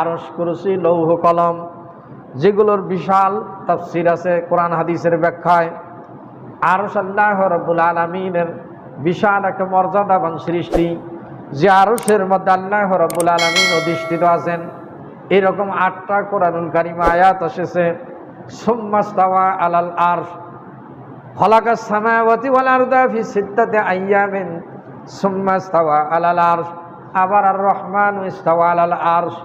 আরস কুরসি, লৌহ কলম, যেগুলোর বিশাল তাফসির আছে কোরআন হাদিসের ব্যাখ্যায়। আরস আল্লাহ রব্বুল আলমিনের বিশাল একটা মর্যাদাবান সৃষ্টি, যে আরসের মধ্যে আল্লাহ রব্বুল আলমিন অধিষ্ঠিত আছেন। এরকম আটটা কোরআনুল কারিমা আয়াত এসেছে সোম্মাস্তাওয়া আলাল আরশ, খলাকা সামাওয়াতি ওয়াল আরদা ফি সিত্তাতি আইয়ামিন, সুম্মা ইস্তাওয়া আলাল আরশ, আবার আর রহমান ইস্তাওয়া আলাল আরশ।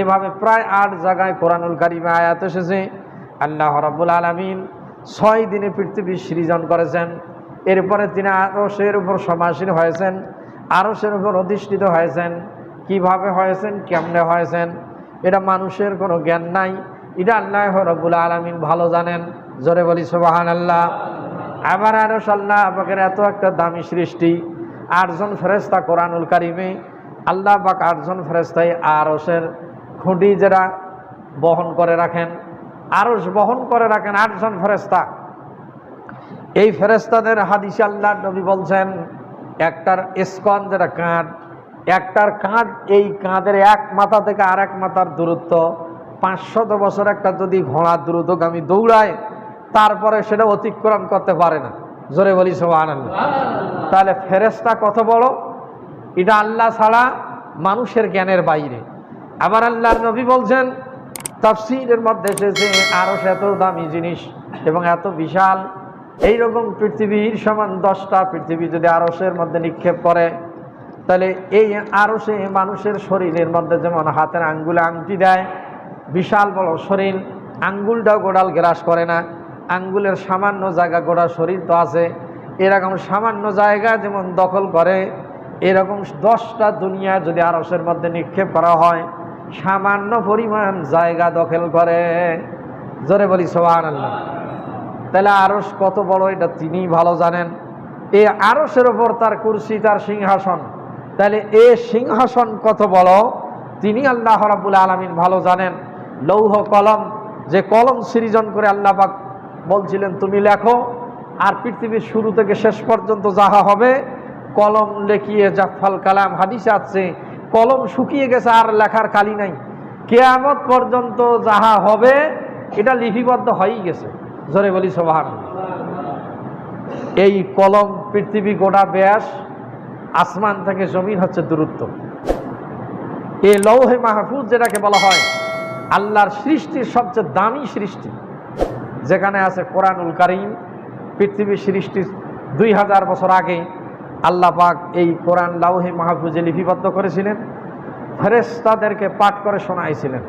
এভাবে প্রায় আট জায়গায় কোরআনুল কারিমে আয়াত এসেছে। আল্লাহ রাব্বুল আলামিন ছয় দিনে পৃথিবী সৃজন করেছেন। এরপরে তিনি আরশের উপর সমাসীন হয়েছেন, আরশের উপর অধিষ্ঠিত হয়েছেন। কীভাবে হয়েছেন, কেমনে হয়েছেন, এটা মানুষের কোনো জ্ঞান নাই। এটা আল্লাহ রব্বুল আলমিন ভালো জানেন। জোরে বলি সোবাহান আল্লাহ আবার আরও আল্লাহ পাকের এত একটা দামি সৃষ্টি, আটজন ফেরেস্তা কোরআনুল কারিমে, আল্লাহ পাক আটজন ফেরেস্তাই আরসের খুঁটি যারা বহন করে রাখেন আরস বহন করে রাখেন আটজন ফেরেস্তা এই ফেরেস্তাদের হাদিস আল্লাহ নবী বলছেন, একটার স্কন যেটা কাঁধ, একটার কাঁধ এই কাঁধের এক মাথা থেকে আর এক মাথার দূরত্ব। পাঁচশত বছর একটা যদি ঘোড়া দ্রুতগামী দৌড়ায়, তারপরে সেটা অতিক্রম করতে পারে না। জোরে বলি আনন্দ তাহলে ফেরেস্তা কত বড়? এটা আল্লাহ ছাড়া মানুষের জ্ঞানের বাইরে। আবার আল্লাহর নবী বলছেন, তাফসিরের মধ্যে এসেছে আরও এত দামি জিনিস এবং এত বিশাল। এই রকম পৃথিবীর সমান দশটা পৃথিবী যদি আরসের মধ্যে নিক্ষেপ করে, তাহলে এই আরসে মানুষের শরীরের মধ্যে যেমন হাতের আঙ্গুলে আংটি দেয়, বিশাল বড় শরীর, আঙ্গুলটাও গোড়াল গ্রাস করে না। আঙ্গুলের সামান্য জায়গা গোড়া শরীর তো আছে। এরকম সামান্য জায়গা যেমন দখল করে, এরকম দশটা দুনিয়া যদি আরসের মধ্যে নিক্ষেপ করা হয় সামান্য পরিমাণ জায়গা দখল করে। জোরে বলি সোহান আল্লাহ তাহলে আরস কত বড়, এটা তিনিই ভালো জানেন। এই আরসের ওপর তার কুরসি, তার সিংহাসন। তাহলে এ সিংহাসন কত বড়, তিনি আল্লাহ রাবুল আলমিন ভালো জানেন। লৌহ কলম, যে কলম সৃজন করে আল্লাহ পাক বলছিলেন, তুমি লেখো, আর পৃথিবীর শুরু থেকে শেষ পর্যন্ত যাহা হবে, কলম লেখিয়ে জাফাল কালাম, হাদিসে আছে কলম শুকিয়ে গেছে, আর লেখার কালি নাই। কেয়ামত পর্যন্ত যাহা হবে, এটা লিপিবদ্ধ হয়েই গেছে। জোরে বলি সোভান এই কলম পৃথিবী গোটা ব্যাস, আসমান থেকে জমিন হচ্ছে দূরত্ব। এই লৌহে মাহফুজ যেটাকে বলা হয়, আল্লাহর সৃষ্টির সবচেয়ে দামি সৃষ্টি। যেখানে আছে কোরআনুল কারিম, পৃথিবীর সৃষ্টির দুই হাজার বছর আগে আল্লাহ পাক এই কোরআন লাউহে মাহফুজে লিপিবদ্ধ করেছিলেন। ফেরেস্তাদেরকে পাঠ করে শোনাইছিলেন।